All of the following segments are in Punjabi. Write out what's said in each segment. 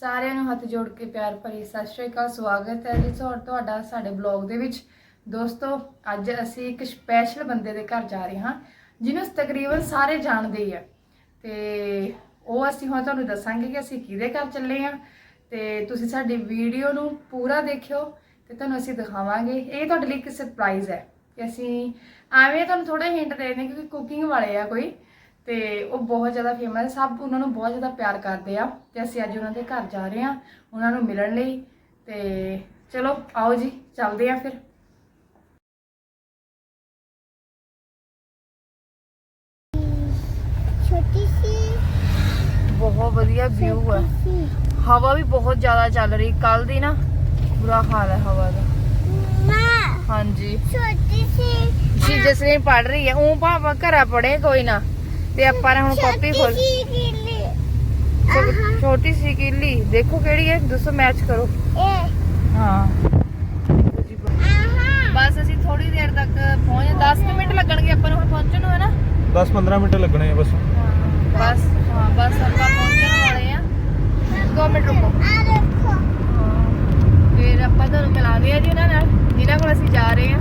ਸਾਰਿਆਂ ਨੂੰ ਹੱਥ ਜੋੜ ਕੇ ਪਿਆਰ ਭਰੀ ਸਤਿ ਸ਼੍ਰੀ ਅਕਾਲ, ਸਵਾਗਤ ਹੈ ਜੀ ਤੁਹਾ- ਤੁਹਾਡਾ ਸਾਡੇ ਬਲੌਗ ਦੇ ਵਿੱਚ। ਦੋਸਤੋ, ਅੱਜ ਅਸੀਂ ਇੱਕ ਸਪੈਸ਼ਲ ਬੰਦੇ ਦੇ ਘਰ ਜਾ ਰਹੇ ਹਾਂ, ਜਿਹਨੂੰ ਤਕਰੀਬਨ ਸਾਰੇ ਜਾਣਦੇ ਹੀ ਆ। ਤੇ ਉਹ ਅਸੀਂ ਹੁਣ ਤੁਹਾਨੂੰ ਦੱਸਾਂਗੇ ਕਿ ਅਸੀਂ ਕਿਹਦੇ ਘਰ ਚੱਲੇ ਆ ਤੇ ਤੁਸੀਂ ਸਾਡੀ ਵੀਡੀਓ ਨੂੰ ਪੂਰਾ ਦੇਖਿਓ ਤੇ ਤੁਹਾਨੂੰ ਅਸੀਂ ਦਿਖਾਵਾਂਗੇ। ਇਹ ਤੁਹਾਡੇ ਲਈ ਇੱਕ ਸਰਪ੍ਰਾਈਜ਼ ਹੈ ਕਿ ਅਸੀਂ ਐਵੇਂ ਤੁਹਾਨੂੰ ਥੋੜਾ ਹਿੰਟ ਦੇ ਦਿੰਦੇ ਕਿਉਂਕਿ ਕੁਕਿੰਗ ਵਾਲੇ ਆ ਕੋਈ। ਤੇ ਉਹ ਬਹੁਤ ਜ਼ਿਆਦਾ ਫੇਮਸ ਸਭ ਉਹਨਾਂ ਨੂੰ ਬਹੁਤ ਜ਼ਿਆਦਾ ਪਿਆਰ ਕਰਦੇ ਆ ਤੇ ਅਸੀਂ ਅੱਜ ਉਹਨਾਂ ਦੇ ਘਰ ਜਾ ਰਹੇ ਆ ਉਹਨਾਂ ਨੂੰ ਮਿਲਣ ਲਈ ਤੇ ਚਲੋ ਆਓ ਜੀ ਚੱਲਦੇ ਆ ਫਿਰ। ਛੋਟੀ ਸੀ। ਬਹੁਤ ਵਧੀਆ ਵਿਊ ਹੈ ਹਵਾ ਵੀ ਬਹੁਤ ਜ਼ਿਆਦਾ ਚੱਲ ਰਹੀ ਕੱਲ ਦੀ ਨਾ ਬੁਰਾ ਹਾਲ ਹੈ ਹਵਾ ਦਾ। ਹਾਂਜੀ। ਛੋਟੀ ਸੀ। ਜੀ ਜਸਲੀਨ ਪੜ ਰਹੀ ਹੈ ਉਹ ਭਾਵੇਂ ਘਰਾਂ ਪੜੇ ਕੋਈ ਨਾ। ਤੇ ਆਪਾਂ ਨੇ ਹੁਣ ਕਾਪੀ ਖੋਲ ਛੋਟੀ ਸੀ ਕਿੱਲੀ। ਦੇਖੋ ਕਿਹੜੀ ਹੈ ਦੱਸੋ ਮੈਚ ਕਰੋ। ਇਹ। ਹਾਂ। ਆਹਾ। ਬਸ ਅਸੀਂ ਥੋੜੀ ਦੇਰ ਤੱਕ ਪਹੁੰਚ। 10 ਕੁ ਮਿੰਟ ਲੱਗਣਗੇ ਆਪਾਂ ਨੂੰ ਹੁਣ ਪਹੁੰਚਣ ਨੂੰ ਹੈ ਨਾ 10-15 ਮਿੰਟ ਲੱਗਣੇ ਆ ਬਸ। ਬਸ ਹਾਂ ਬਸ ਆਪਾਂ ਪਹੁੰਚਣ ਵਾਲੇ ਆ। 2 ਮਿੰਟ ਰੁਕੋ। ਆ ਦੇਖੋ। ਫਿਰ ਆਪਾਂ ਤੁਹਾਨੂੰ ਮਿਲਾਂਗੇ ਆ ਜੀ ਉਹਨਾਂ ਨਾਲ। ਜਿਨ੍ਹਾਂ ਕੋਲ ਅਸੀਂ ਜਾ ਰਹੇ ਹਾਂ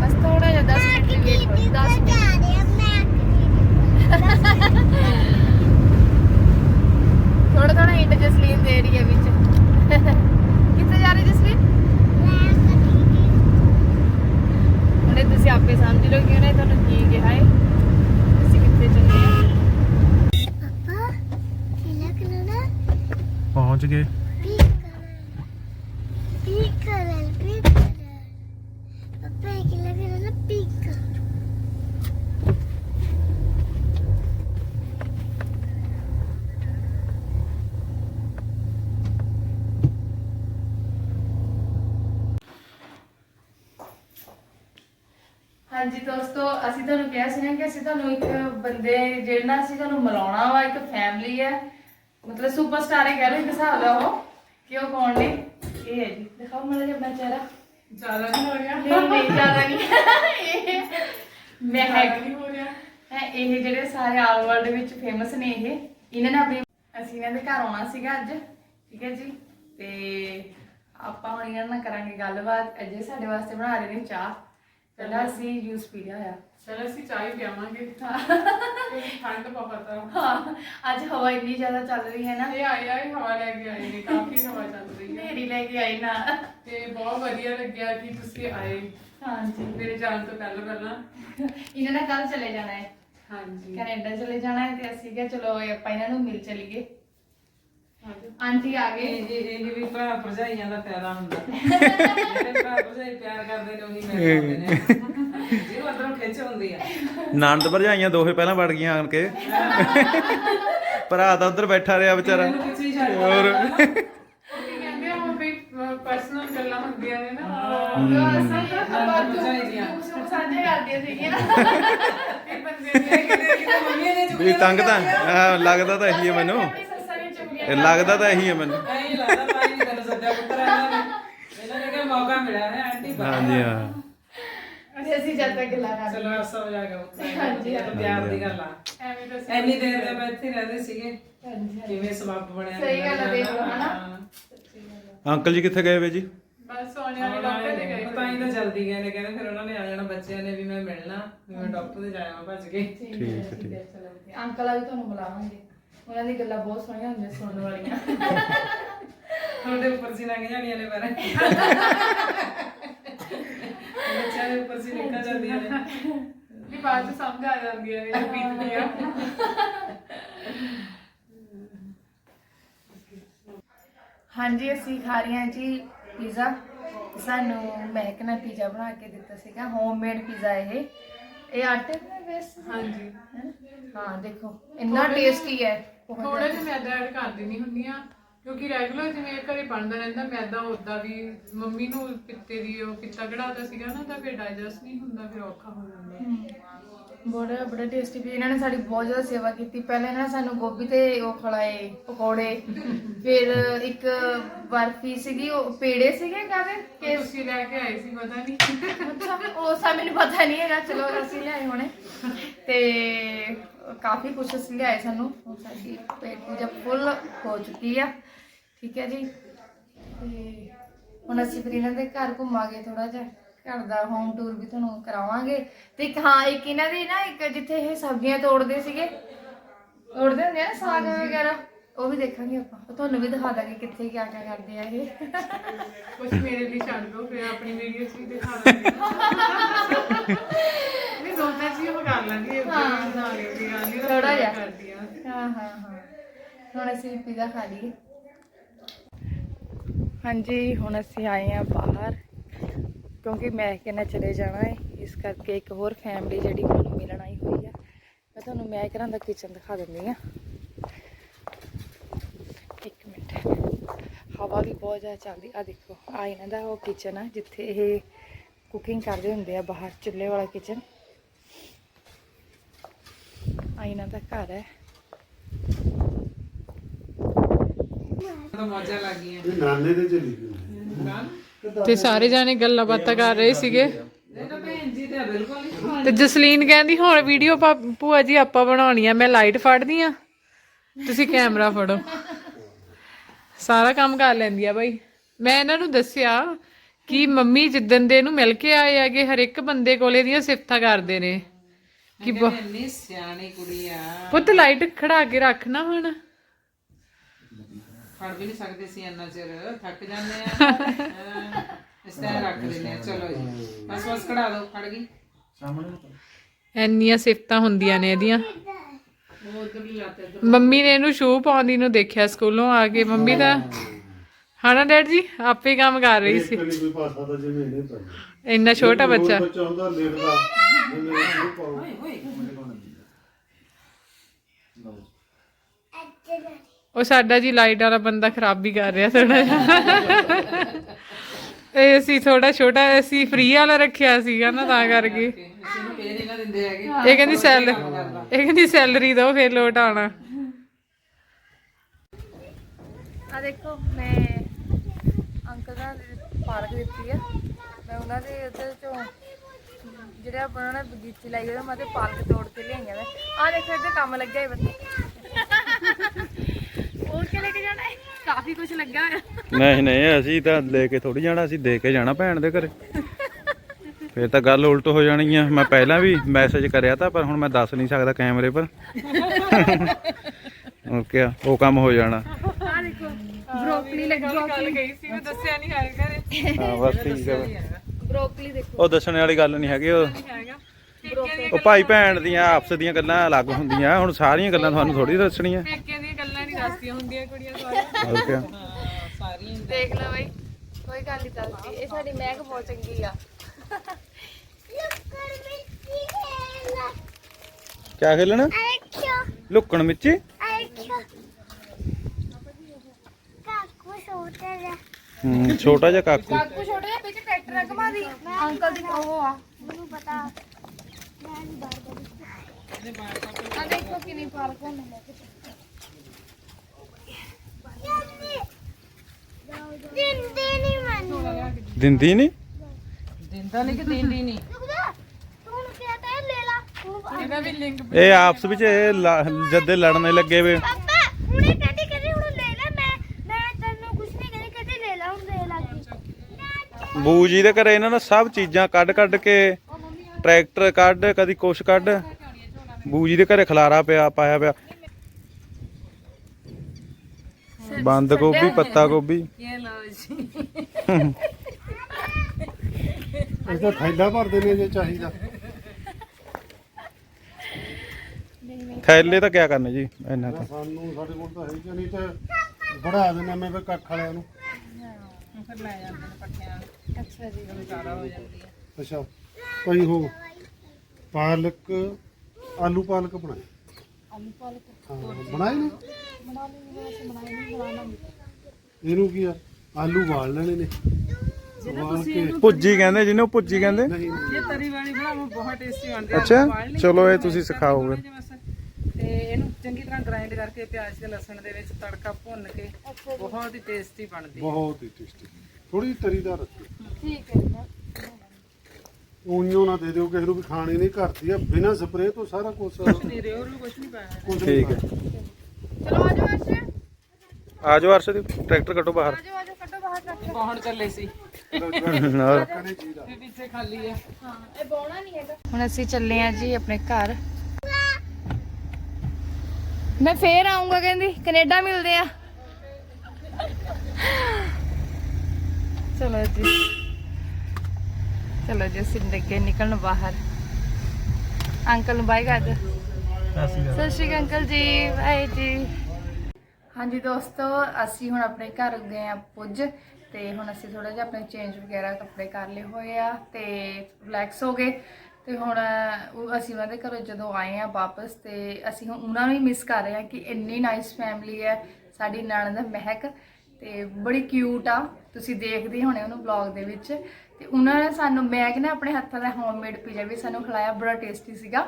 ਬਸ ਥੋੜਾ ਜਿਹਾ 10 ਮਿੰਟ ਦੀ ਵੇਟ ਕਰੋ 10 ਮਿੰਟ ਜਾ ਰਹੀ ਮੈਂ ਥੋੜਾ ਥੋੜਾ ਹਿੰਟ ਜਸਲੀਨ ਦੇ ਰਹੀ ਹੈ ਵਿੱਚ ਕਿੱਥੇ ਜਾ ਰਹੀ ਜਸਲੀਨ ਉਹਨੇ ਤੁਸੀਂ ਆਪੇ ਸਮਝ ਲਓ ਕਿ ਉਹਨੇ ਤੁਹਾਨੂੰ ਕੀ ਕਿਹਾ ਹੈ ਅਸੀਂ ਕਿੱਥੇ ਚੱਲੇ ਹਾਂ ਪਾਪਾ ਕਿਲਾ ਕਲਰ ਪਹੁੰਚ ਗਏ pink colour pink colour pink colour ਪਾਪਾ ਕਿਲਾ ਕਲਰ ਪਿੰਕ ਹਾਂਜੀ ਦੋਸਤੋ, ਅਸੀਂ ਤੁਹਾਨੂੰ ਕਿਹਾ ਸੀ ਨਾ ਕਿ ਅਸੀਂ ਤੁਹਾਨੂੰ ਇੱਕ ਬੰਦੇ, ਜਿਹੜਾ ਅਸੀਂ ਤੁਹਾਨੂੰ ਮਿਲਾਉਣਾ ਵਾ, ਇੱਕ ਫੈਮਿਲੀ ਹੈ। ਮਤਲਬ ਸੁਪਰਸਟਾਰ ਹੀ ਕਹਿ ਲਓ ਇੱਕ ਹਿਸਾਬ ਦਾ ਉਹ ਕਿ ਉਹ ਕੌਣ ਨੇ? ਇਹ ਹੈ ਜੀ। ਦਿਖਾਓ ਮੈਨੂੰ ਜੀ ਆਪਣਾ ਚਿਹਰਾ। ਜ਼ਿਆਦਾ ਨਹੀਂ ਹੋ ਰਿਹਾ। ਨਹੀਂ ਨਹੀਂ ਜ਼ਿਆਦਾ ਨਹੀਂ। ਇਹ ਮੈਂ ਜ਼ਿਆਦਾ ਹੈ ਨਹੀਂ ਹੋ ਰਿਹਾ। ਹੈ ਇਹ ਜਿਹੜੇ ਸਾਰੇ ਆਲ ਵਰਲਡ ਵਿੱਚ ਫੇਮਸ ਨੇ ਇਹ ਇਹਨਾਂ ਨੇ ਆਪਣੀ ਅਸੀਂ ਇਹਨਾਂ ਦੇ ਘਰ ਆਉਣਾ ਸੀਗਾ ਅੱਜ ਠੀਕ ਹੈ ਜੀ? ਤੇ ਆਪਾਂ ਹੁਣ ਇਹਨਾਂ ਨਾਲ ਕਰਾਂਗੇ ਗੱਲਬਾਤ। ਅਜੇ ਸਾਡੇ ਵਾਸਤੇ ਬਣਾ ਰਹੇ ਨੇ ਚਾਹ। ਪਹਿਲਾਂ ਅਸੀਂ ਜੂਸ ਪੀ ਲਿਆ ਆ। ਚਲ ਅਸੀਂ ਚਾਹ ਹੀ ਪਿਆਵਾਂਗੇ। ਠੰਡ ਬਹੁਤ ਆ ਹਾਂ ਅੱਜ ਹਵਾ ਇੰਨੀ ਜ਼ਿਆਦਾ ਚੱਲ ਰਹੀ ਹੈ ਨਾ। ਇਹ ਆਏ ਆਏ ਹਵਾ ਲੈ ਕੇ ਆਏ ਨੇ ਕਾਫੀ ਹਵਾ ਚੱਲ ਰਹੀ ਹੈ। ਹਨੇਰੀ ਲੈ ਕੇ ਆਈ ਨਾ। ਤੇ ਬਹੁਤ ਵਧੀਆ ਲੱਗਿਆ ਕਿ ਤੁਸੀਂ ਆਏ। ਹਾਂਜੀ। ਮੇਰੇ ਜਾਣ ਤੋਂ ਪਹਿਲਾਂ ਪਹਿਲਾਂ। ਇਹਨਾਂ ਨੇ ਕੱਲ ਚਲੇ ਜਾਣਾ ਹੈ। ਹਾਂਜੀ। ਕੈਨੇਡਾ ਚਲੇ ਜਾਣਾ ਹੈ ਤੇ ਅਸੀਂ ਕਿਹਾ ਚਲੋ ਆਪਾਂ ਇਹਨਾਂ ਨੂੰ ਮਿਲ ਚਲੀਏ। ਆਂਟੀ ਆ ਗਏ। ਇਹ ਇਹ ਇਹ ਵੀ ਭਰਾ ਭਰਜਾਈਆਂ ਦਾ ਫਾਇਦਾ ਹੁੰਦਾ। ਜਿਹੜੇ ਭਰਾ ਭਰਜਾਈ ਪਿਆਰ ਕਰਦੇ ਨੇ ਉਹੀ ਮਿਲ ਜਾਂਦੇ ਨੇ। ਜਿਹਨੂੰ ਅੰਦਰੋਂ ਖਿੱਚ ਹੁੰਦੀ ਆ। ਨਣਦ ਭਰਜਾਈਆਂ ਦੋਹੇ ਪਹਿਲਾਂ ਵੜ ਗਈਆਂ ਆਣ ਕੇ। ਭਰਾ ਤਾਂ ਉੱਧਰ ਬੈਠਾ ਰਿਹਾ ਵਿਚਾਰਾ। ਮੈਨੂੰ ਪਿੱਛੇ ਹੀ ਛੱਡ ਹੋਰ। ਉਹ ਕੀ ਕਹਿੰਦੇ ਆ ਉਹ ਵੀ ਪਰਸਨਲ ਗੱਲਾਂ ਹੁੰਦੀਆਂ ਨੇ ਨਾ। ਅਸੀਂ ਆਪਾਂ ਭਰਜਾਈ ਦੀਆਂ। ਦੁੱਖ ਸਾਂਝੇ ਕਰਦੀਆਂ ਸੀਗੀਆਂ ਇਹ ਬੰਦੇ ਨੇ ਕਿਤੇ ਕਿਤੇ ਮੰਮੀ ਨੇ ਵੀ ਤੰਗ ਤਾਂ ਲੱਗਦਾ ਤਾਂ ਇਹੀ ਹੈ ਮੈਨੂੰ ਆਪਣੀ ਸੱਸਾਂ ਨੇ ਚੁਗਲੀਆਂ ਇਹ ਲੱਗਦਾ ਤਾਂ ਇਹੀ ਹੈ ਮੈਨੂੰ। ਐਂ ਹੀ ਲੱਗਦਾ ਤਾਂ ਹੀ ਤੈਨੂੰ ਸੱਦਿਆ ਪੁੱਤਰ ਇਹਨਾਂ ਨੇ। ਇਹਨਾਂ ਨੇ ਕਿਹਾ ਮੌਕਾ ਮਿਲਿਆ ਹੈ ਆਂਟੀ ਬਾਹਰ ਹਾਂਜੀ ਹਾਂ। ਅਸੀਂ ਅਸੀਂ ਜਦ ਤੱਕ ਗੱਲਾਂ ਕਰਦੇ ਚਲੋ ਅਸਾ ਹੋ ਜਾਏਗਾ ਹਾਂਜੀ, ਇਹ ਤਾਂ ਪਿਆਰ ਦੀ ਗੱਲ ਆ। ਐਵੇਂ ਤਾਂ ਐਨੀ ਦੇਰ ਦੇ ਆਪਾਂ ਇੱਥੇ ਰਹਿੰਦੇ ਸੀਗੇ। ਹਾਂਜੀ ਕਿਵੇਂ ਸਬੱਬ ਬਣਿਆ ਸਹੀ ਗੱਲ ਆ, ਦੇਖ ਲਓ, ਹਨਾ? ਹਾਂ। ਅੰਕਲ ਜੀ ਕਿੱਥੇ ਗਏ ਵੇ ਜੀ? ਬਸ ਸੋਨੇ ਵਾਲੇ ਡਾਕਟਰ ਦੇ ਗਏ ਤਾਂ ਹੀ ਤਾਂ ਜਲਦੀ ਗਏ ਨੇ ਕਹਿੰਦੇ ਫਿਰ ਉਹਨਾਂ ਨੇ ਆ ਜਾਣਾ ਬੱਚਿਆਂ ਨੇ ਵੀ ਮੈਂ ਮਿਲਣਾ ਵੀ ਮੈਂ ਡਾਕਟਰ ਦੇ ਜਾਇਆ ਭੱਜ ਕੇ। ਠੀਕ ਠੀਕ ਹੈ ਠੀਕ ਹੈ ਚਲੋ ਜੀ। ਅੰਕਲ ਆ ਵੀ ਤੁਹਾਨੂੰ ਮਿਲਾਵਾਂਗੇ ਉਹਨਾਂ ਦੀ ਗੱਲਾਂ ਬਹੁਤ ਸੋਹਣੀਆਂ ਹੁੰਦੀਆਂ ਸੁਣਨ ਵਾਲੀਆਂ। ਤੁਹਾਡੇ ਉੱਪਰ ਸੀ ਲੰਘ ਜਾਣੀਆਂ ਨੇ ਪਰ। ਬੱਚਿਆਂ ਦੇ ਉੱਪਰ ਸੀ ਨਿਕਲ ਜਾਂਦੀਆਂ ਨੇ। ਵੀ ਬਾਅਦ ਚ ਸਮਝ ਆ ਜਾਂਦੀਆਂ ਨੇ ਬੀਤਦੀਆਂ ਹਾਂਜੀ ਅਸੀਂ ਖਾ ਰਹੇ ਹਾਂ ਜੀ ਪੀਜ਼ਾ ਸਾਨੂੰ ਮਹਿਕ ਨੇ ਪੀਜ਼ਾ ਬਣਾ ਕੇ ਦਿੱਤਾ ਸੀਗਾ ਹੋਮਮੇਡ ਪੀਜ਼ਾ ਇਹ। ਇਹ ਆਟੇ ਦਾ ਬੇਸ ਹਾਂਜੀ। ਹਾਂ? ਦੇਖੋ ਇੰਨਾ ਟੇਸਟੀ ਹੈ। ਬਹੁਤ ਥੋੜਾ ਜਿਹਾ ਮੈਦਾ ਐਡ ਕਰ ਦਿੰਦੀ ਹੁੰਦੀਆਂ ਕਿਉਂਕਿ ਰੈਗੂਲਰ ਜਿਵੇਂ ਘਰੇ ਬਣਦਾ ਰਹਿੰਦਾ ਮੈਦਾ ਉਦਾਂ ਵੀ ਮੰਮੀ ਨੂੰ ਪਿੱਤੇ ਦੀ ਉਹ ਪਿੱਤਾ ਕਢਾਤਾ ਸੀਗਾ ਨਾ ਤਾਂ ਫਿਰ ਡਾਈਜੈਸਟ ਨਹੀਂ ਹੁੰਦਾ ਫਿਰ ਔਖਾ ਹੋ ਜਾਂਦਾ। ਬੜਾ ਬੜਾ ਟੇਸਟੀ ਵੀ ਇਹਨਾਂ ਨੇ ਸਾਡੀ ਬਹੁਤ ਜ਼ਿਆਦਾ ਸੇਵਾ ਕੀਤੀ। ਪਹਿਲਾਂ ਇਹਨਾਂ ਨੇ ਸਾਨੂੰ ਗੋਭੀ ਤੇ ਉਹ ਖਲਾਏ ਪਕੌੜੇ। ਫਿਰ ਇੱਕ ਬਰਫੀ ਸੀਗੀ ਉਹ ਪੇੜੇ ਸੀਗੇ ਕਾਹਦੇ? ਕਿ ਤੁਸੀਂ ਲੈ ਕੇ ਆਏ ਸੀ ਪਤਾ ਨਹੀਂ। ਅੱਛਾ ਉਹ ਸਾ ਮੈਨੂੰ ਪਤਾ ਨਹੀਂ ਹੈਗਾ ਚਲੋ ਅਸੀਂ ਲਿਆਏ ਹੋਣੇ। ਤੇ ਕਾਫੀ ਕੁਛ ਅਸੀਂ ਲਿਆਏ ਸਾਨੂੰ। ਹੁਣ ਸਾਡੀ ਪੇਟ ਪੂਜਾ ਫੁੱਲ ਹੋ ਚੁੱਕੀ ਆ। ਠੀਕ ਹੈ ਜੀ। ਤੇ ਹੁਣ ਅਸੀਂ ਫਿਰ ਇਹਨਾਂ ਦੇ ਘਰ ਘੁੰਮਾਂਗੇ ਥੋੜਾ ਜਿਹਾ। ਘਰ ਦਾ ਹੋਮ ਟੂਰ ਵੀ ਤੁਹਾਨੂੰ ਕਰਾਵਾਂਗੇ। ਤੇ ਇੱਕ ਹਾਂ ਇੱਕ ਇਹਨਾਂ ਦੀ ਨਾ ਇੱਕ ਜਿੱਥੇ ਇਹ ਸਬਜ਼ੀਆਂ ਤੋੜਦੇ ਸੀਗੇ। ਤੋੜਦੇ ਹੁੰਦੇ ਆ ਨਾ ਸਾਗ ਵਗੈਰਾ। ਉਹ ਵੀ ਦੇਖਾਂਗੇ ਆਪਾਂ। ਉਹ ਤੁਹਾਨੂੰ ਵੀ ਦਿਖਾ ਦਾਂਗੇ ਕਿੱਥੇ ਕਿਆ ਕਿਆ ਕਰਦੇ ਆ ਇਹ। ਕੁਝ ਮੇਰੇ ਲਈ ਛੱਡ ਦਿਓ ਫਿਰ ਆਪਣੀ ਵੀਡੀਓਸ ਵੀ ਦਿਖਾ ਦਾਂਗੇ। ਨਹੀਂ ਦੋ ਤਾਂ ਜੀ ਉਹ ਕਰ ਲਾਂਗੇ। ਇੱਕ ਵੀ ਬਣਾ ਆ ਨਹੀਂ ਥੋੜ੍ਹਾ ਜਿਹਾ। ਕਰਦੀ ਆ। ਹਾਂ ਹਾਂ ਹਾਂ। ਹੁਣ ਅਸੀਂ ਪੀਜ਼ਾ ਖਾ ਲਈਏ। ਹਾਂਜੀ ਹੁਣ ਅਸੀਂ ਆਏ ਆ ਬਾਹਰ। ਕਿਉਂਕਿ ਮੈਂ ਕਿਹਨਾਂ ਚਲੇ ਜਾਣਾ ਹੈ। ਇਸ ਕਰਕੇ ਇੱਕ ਹੋਰ ਫੈਮਿਲੀ ਜਿਹੜੀ ਮੈਨੂੰ ਮਿਲਣ ਆਈ ਹੋਈ ਆ ਮੈਂ ਤੁਹਾਨੂੰ ਮੈਂ ਘਰਾਂ ਦਾ ਕਿਚਨ ਦਿਖਾ ਦਿੰਦੀ ਆ ਇੱਕ ਮਿੰਟ। ਹਵਾ ਵੀ ਬਹੁਤ ਜ਼ਿਆਦਾ ਚੱਲਦੀ। ਆ ਦੇਖੋ ਆ ਇਹਨਾਂ ਦਾ ਉਹ ਕਿਚਨ ਆ ਜਿੱਥੇ ਇਹ ਕੁਕਿੰਗ ਕਰਦੇ ਹੁੰਦੇ ਆ ਬਾਹਰ ਚੁੱਲ੍ਹੇ ਵਾਲਾ ਕਿਚਨ ਆ ਇਹਨਾਂ ਦਾ ਘਰ ਹੈ। ਤਾਂ ਮੌਜਾਂ ਲੱਗ ਗਈਆਂ ਇਹ ਨਾਨੇ ਦੇ ਚਲੀ ਗਈ। ਤੇ ਸਾਰੇ ਜਾਣੇ ਗੱਲਾਂ ਬਾਤਾਂ ਕਰ ਰਹੇ ਸੀਗੇ। ਤਾਂ ਜਸਲੀਨ ਕਹਿੰਦੀ ਹੁਣ ਵੀਡੀਓ ਭੂਆ ਜੀ ਆਪਾਂ ਬਣਾਉਣੀ ਆ ਮੈਂ ਲਾਈਟ ਫੜਦੀ ਆ। ਤੁਸੀਂ ਕੈਮਰਾ ਫੜੋ। ਸਾਰਾ ਕੰਮ ਕਰ ਲੈਂਦੀ ਆ ਬਾਈ। ਮੈਂ ਇਹਨਾਂ ਨੂੰ ਦੱਸਿਆ ਕਿ ਮੰਮੀ ਜਿੱਦਣ ਦੇ ਇਹਨੂੰ ਮਿਲ ਕੇ ਆਏ ਹੈਗੇ ਹਰ ਇੱਕ ਬੰਦੇ ਕੋਲ ਇਹਦੀਆਂ ਸਿਫਤਾਂ ਕਰਦੇ ਨੇ। ਕਿ ਬ- ਇੰਨੀ ਸਿਆਣੀ ਕੁੜੀ ਆ। ਪੁੱਤ ਲਾਈਟ ਖੜਾ ਕੇ ਰੱਖ ਨਾ ਹੁਣ। ਫੜ ਵੀ ਨਹੀਂ ਸਕਦੇ ਸੀ ਇੰਨਾ ਚਿਰ ਥੱਕ ਜਾਂਦੇ ਆ। ਹਾਂ, ਇਸ ਤਰ੍ਹਾਂ ਰੱਖ ਦਿੰਦੇ ਆ ਚਲੋ ਜੀ। ਬਸ ਬਸ ਕਢਾ ਦਿਓ ਫੜ ਗਈ। ਇੰਨੀਆਂ ਸਿਫਤਾਂ ਹੁੰਦੀਆਂ ਨੇ ਇਹਦੀਆਂ। ਮੰਮੀ ਨੇ ਇਹਨੂੰ ਸ਼ੂ ਪਾਉਂਦੀ ਨੂੰ ਦੇਖਿਆ ਸਕੂਲੋਂ ਆ ਕੇ ਮੰਮੀ ਦਾ ਹਨਾ ਡੈਡ ਜੀ? ਆਪੇ ਕੰਮ ਕਰ ਰਹੀ ਸੀ। ਕੋਈ ਜਿਵੇਂ ਇੰਨਾ ਛੋਟਾ ਬੱਚਾ। ਬੱਚਾ ਹੁੰਦਾ ਲਿਖਦਾ ਵੀ ਮੇਰੇ ਸ਼ੁਰੂ ਪਾਓ। ਉਹ ਸਾਡਾ ਜੀ ਲਾਈਟ ਵਾਲਾ ਬੰਦਾ ਖਰਾਬੀ ਕਰ ਰਿਹਾ ਥੋੜਾ ਇਹ ਅਸੀਂ ਥੋੜਾ ਛੋਟਾ, ਅਸੀਂ ਫ੍ਰੀ ਵਾਲਾ ਰੱਖਿਆ ਸੀਗਾ ਨਾ ਤਾਂ ਕਰਕੇ। ਨੂੰ ਪੇ ਨਹੀਂ ਨਾ ਦਿੰਦੇ ਹੈਗੇ ਇਹ ਕਹਿੰਦੀ ਸੈਲ, ਇਹ ਕਹਿੰਦੀ ਸੈਲਰੀ ਦੋ ਫਿਰ ਲੋਟ ਆਉਣਾ। ਆ ਦੇਖੋ, ਮੈਂ ਅੰਕਲ ਦਾ ਪਾਰਕ ਦਿੱਤੀ ਆ। ਮੈਂ ਉਹਨਾਂ ਦੇ ਉੱਧਰ ਚੋਂ ਜਿਹੜਾ ਉਹਨਾਂ ਨੇ ਬਗੀਚੀ ਲਾਈ ਉਹਦੇ ਮੈਂ ਤੇ ਪਾਲਕ ਤੋੜ ਕੇ ਲਿਆਈਆਂ ਮੈਂ ਆ ਦੇਖੋ, ਇੱਧਰ ਕੰਮ ਲੱਗਿਆ ਹੈ ਬੱਤੀ ਕਾਫੀ ਕੁਝ ਲੱਗਾ ਹੋਇਆ। ਨਹੀਂ ਨਹੀਂ ਅਸੀਂ ਤਾਂ ਲੈ ਕੇ ਥੋੜੀ ਜਾਣਾ ਅਸੀਂ ਦੇ ਕੇ ਜਾਣਾ ਭੈਣ ਦੇ ਘਰੇ। ਫੇਰ ਤਾਂ ਗੱਲ ਉਲਟ ਹੋ ਜਾਣੀ ਆ। ਮੈਂ ਪਹਿਲਾਂ ਵੀ ਮੈਸੇਜ ਕਰਿਆ ਤਾਂ ਪਰ ਹੁਣ ਮੈਂ ਦੱਸ ਨਹੀਂ ਸਕਦਾ ਕੈਮਰੇ ਪਰ। ਓਕੇ ਉਹ ਕੰਮ ਹੋ ਜਾਣਾ। ਆ ਦੇਖੋ ਬਰੋਕਲੀ ਲੱਗੀ ਗੱਲ ਗਈ ਸੀ ਮੈਂ ਦੱਸਿਆ ਨਹੀਂ ਹੈਗਾ ਘਰੇ। ਹਾਂ ਬਸ ਠੀਕ ਹੈ ਬਰੋਕਲੀ ਦੇਖੋ। ਉਹ ਦੱਸਣ ਵਾਲੀ ਗੱਲ ਨਹੀਂ ਹੈਗੀ ਉਹ ਹੈਗਾ। ਉਹ ਭਾਈ ਭੈਣ ਦੀਆਂ ਆਪਸ ਦੀਆਂ ਗੱਲਾਂ ਅਲੱਗ ਹੁੰਦੀਆਂ। ਹੁਣ ਸਾਰੀਆਂ ਗੱਲਾਂ ਤੁਹਾਨੂੰ ਥੋੜੀ ਦੱਸਣੀਆਂ। ਦੱਸਦੀਆਂ ਹੁੰਦੀਆਂ ਕੁੜੀਆਂ ਸਾਰੀਆਂ ਓਕੇ ਸਾਰੀਆਂ ਦੇਖ ਲਓ ਬਈ ਕੋਈ ਗੱਲ ਨਹੀਂ ਦੱਸਦੀ ਇਹ ਸਾਡੀ ਮਹਿਕ ਬਹੁਤ ਚੰਗੀ ਆ। ਲੱਕੜ ਮਿੱਟੀ ਖੇਲ। ਕਿਆ ਖੇਲਣਾ? ਲੁੱਕਣ ਮਿੱਚੀ ਛੋਟਾ ਜਿਹਾ। ਹੂੰ ਛੋਟਾ ਜਿਹਾ ਕਾਕੂ। ਕਾਕੂ ਛੋਟੇ ਜਿਹੇ ਵਿੱਚ ਟਰੈਕਟਰ ਘਮਾ ਦੀ। ਅੰਕਲ ਦੀ ਉਹ ਆ। ਮੈਨੂੰ ਪਤਾ। ਮੈਂ ਨਹੀਂ ਬਾਹਰ ਆ ਦੇਖੋ ਕਿੰਨੀ ਪਾਲਕ ਹੁੰਦੀ ਹੈ। ਦਿੰਦੇ ਨਹੀਂ? ਮੈਨੂੰ ਦਿੰਦੀ ਨਹੀਂ ਦਿੰਦਾ ਨਹੀਂ ਕਿ ਦਿੰਦੀ ਨਹੀਂ? ਤੂੰ ਕਿਹਾ ਤਾਂ ਲੈ ਲਾ ਇਹਦਾ ਵੀ ਲਿੰਕ ਇਹ ਆਪਸ ਵਿੱਚ ਇਹ ਲ- ਜਦੇ ਲੜਨੇ ਲੱਗੇ ਵੇ। ਪਾਪਾ ਹੁਣੇ ਕਹਿੰਦੀ ਕਹਿੰਦੀ ਹੁਣ ਲੈ ਲੈ ਮੈਂ ਮੈਂ ਤੈਨੂੰ ਕੁਝ ਨਹੀਂ ਕਹਿੰਦੀ ਕਹਿੰਦੀ ਲੈ ਲਾ ਹੁਣ ਦੇ ਲੱਗੀ ਬੂ ਜੀ ਦੇ ਘਰੇ ਇਹਨਾਂ ਨੇ ਸਭ ਚੀਜ਼ਾਂ ਕੱਢ ਕੱਢ ਕੇ ਟਰੈਕਟਰ ਕੱਢ ਕਦੀ ਕੁਛ ਕੱਢ। ਬੂ ਜੀ ਦੇ ਘਰੇ ਖਲਾਰਾ ਪਿਆ ਪਾਇਆ ਪਿਆ। ਬੰਦ ਗੋਭੀ ਪੱਤਾ ਗੋਭੀ। ਇਹ ਲਓ ਜੀ। ਇਹ ਤਾਂ ਥੈਲਾ ਭਰਦੇ ਨੇ ਜੇ ਚਾਹੀਦਾ। ਥੈਲੇ ਤਾਂ ਕਿਆ ਕਰਨੇ ਜੀ ਇਹਨਾਂ ਤਾਂ। ਸਾਨੂੰ ਸਾਡੇ ਕੋਲ ਤਾਂ ਹੈ ਹੀ ਨਹੀਂ ਤੇ ਬੜਾ ਦੇਣਾ ਮੈਂ ਫਿਰ ਕੱਖ ਵਾਲਿਆਂ ਨੂੰ। ਫਿਰ ਲੈ ਜਾਂਦੇ ਨੇ ਪੱਠਿਆਂ। ਅੱਛਾ ਜੀ। ਗੁਜ਼ਾਰਾ ਹੋ ਜਾਂਦੀ ਹੈ ਅੱਛਾ ਭਾਈ ਹੋ ਪਾਲਕ ਆਲੂ ਪਾਲਕ ਬਣਾਏ। ਆਲੂ ਪਾਲਕ। ਹਾਂ ਬਣਾਏ ਨੇ? ਇਹਨੂੰ ਕੀ ਆ? ਆਲੂ ਵਾਲ ਲੈਣੇ ਨੇ। ਉਬਾਲ ਕੇ ਭੁੱਜੀ ਕਹਿੰਦੇ ਜਿਹਨੂੰ ਭੁੱਜੀ ਕਹਿੰਦੇ? ਇਹ ਤਰੀ ਵਾਲੀ ਬਣਾਓ ਬਹੁਤ ਟੇਸਟੀ ਬਣਦੀ ਹੈ ਅੱਛਾ ਉਬਾਲ ਲਈ, ਚਲੋ ਇਹ ਤੁਸੀਂ ਸਿਖਾਓਗੇ। ਤੇ ਇਹਨੂੰ ਚੰਗੀ ਤਰ੍ਹਾਂ ਗ੍ਰਾਈਂਡ ਕਰਕੇ ਪਿਆਜ਼ ਤੇ ਲਸਣ ਦੇ ਵਿੱਚ ਤੜਕਾ ਭੁੰਨ ਕੇ ਬਹੁਤ ਹੀ ਟੇਸਟੀ ਬਣਦੀ ਹੈ ਬਹੁਤ ਹੀ ਟੇਸਟੀ ਥੋੜੀ ਤਰੀਦਾਰ ਰੱਖੀ ਠੀਕ ਹੈ ਨਾ ਉਂਝੋਂ ਨਾ ਦੇ ਦਿਓ ਕਿਸੇ ਨੂੰ ਵੀ ਖਾਣੀ ਨਹੀਂ ਘਰ ਦੀ ਆ। ਬਿਨਾਂ ਸਪਰੇਅ ਤੋਂ ਸਾਰਾ ਕੁਝ ਨਹੀਂ ਰਿਓ ਨੂੰ ਕੁਝ ਨਹੀਂ ਪਾਇਆ। ਕੁਝ ਠੀਕ ਹੈ। ਆ ਜਾਓ ਅਰਸ਼ਦ ਟਰੈਕਟਰ ਕੱਢੋ ਬਾਹਰ। ਆਜੋ ਆਜੋ ਕੱਢੋ ਬਾਹਰ ਰੱਖੋ ਬਹੁਤ ਚੱਲੇ ਸੀ। ਹੋਰ? ਕਣੇ ਜੀਰਾ ਇਹ ਪਿੱਛੇ ਖਾਲੀ ਹੈ ਹਾਂ ਇਹ ਬੋਣਾ ਨਹੀਂ ਹੈਗਾ। ਹੁਣ ਅਸੀਂ ਚੱਲੇ ਆ ਜੀ ਆਪਣੇ ਘਰ। ਮੈਂ ਫੇਰ ਆਉਂਗਾ ਕਹਿੰਦੀ ਕੈਨੇਡਾ ਮਿਲਦੇ ਆ ਚਲੋ ਜੀ। ਚਲੋ ਜੀ ਅਸੀਂ ਲੱਗੇ ਨਿਕਲਣ ਬਾਹਰ। ਅੰਕਲ ਨੂੰ ਬਾਈ ਕਰ ਦਿਓ ਸਤਿ ਸ਼੍ਰੀ ਅਕਾਲ। ਅੰਕਲ ਜੀ ਬਾਈ ਜੀ। ਹਾਂਜੀ ਦੋਸਤੋ, ਅਸੀਂ ਹੁਣ ਆਪਣੇ ਘਰ ਗਏ ਆ ਪੁੱਜ ਤੇ ਹੁਣ ਅਸੀਂ ਥੋੜਾ ਜਿਹਾ ਆਪਣੇ ਚੇਂਜ ਵਗੈਰਾ ਕੱਪੜੇ ਕਰ ਲਏ ਹੋਏ ਆ ਤੇ ਰਿਲੈਕਸ ਹੋ ਗਏ ਤੇ ਹੁਣ ਉਹ ਅਸੀਂ ਉਹਨਾਂ ਦੇ ਘਰੋਂ ਜਦੋਂ ਆਏ ਆ ਵਾਪਸ ਤੇ ਅਸੀਂ ਹੁਣ ਉਹਨਾਂ ਨੂੰ ਹੀ ਮਿਸ ਕਰ ਰਹੇ ਆ ਕਿ ਇੰਨੀ ਨਾਈਸ ਫੈਮਿਲੀ ਹੈ, ਸਾਡੀ ਨਣਦ ਮਹਿਕ ਤੇ ਬੜੀ ਕਿਊਟ ਆ। ਤੁਸੀਂ ਦੇਖਦੇ ਹੋਣੇ ਉਹਨੂੰ ਵਲੌਗ ਦੇ ਵਿੱਚ ਤੇ ਉਹਨਾਂ ਨੇ ਸਾਨੂੰ, ਮੈਂ ਨੇ ਆਪਣੇ ਹੱਥਾਂ ਦਾ ਹੋਮਮੇਡ ਪੀਜ਼ਾ ਵੀ ਸਾਨੂੰ ਖਿਲਾਇਆ, ਬੜਾ ਟੇਸਟੀ ਸੀਗਾ।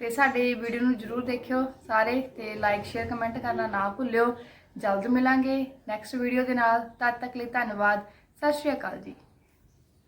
ਤੇ ਸਾਡੀ ਵੀਡੀਓ ਨੂੰ ਜਰੂਰ ਦੇਖਿਓ ਸਾਰੇ ਤੇ ਲਾਈਕ ਸ਼ੇਅਰ ਕਮੈਂਟ ਕਰਨਾ ਨਾ ਭੁੱਲਿਓ। ਜਲਦ ਮਿਲਾਂਗੇ ਨੈਕਸਟ ਵੀਡੀਓ ਦੇ ਨਾਲ। ਤਦ ਤੱਕ ਲਈ ਧੰਨਵਾਦ। ਸਤਿ ਸ਼੍ਰੀ ਅਕਾਲ ਜੀ।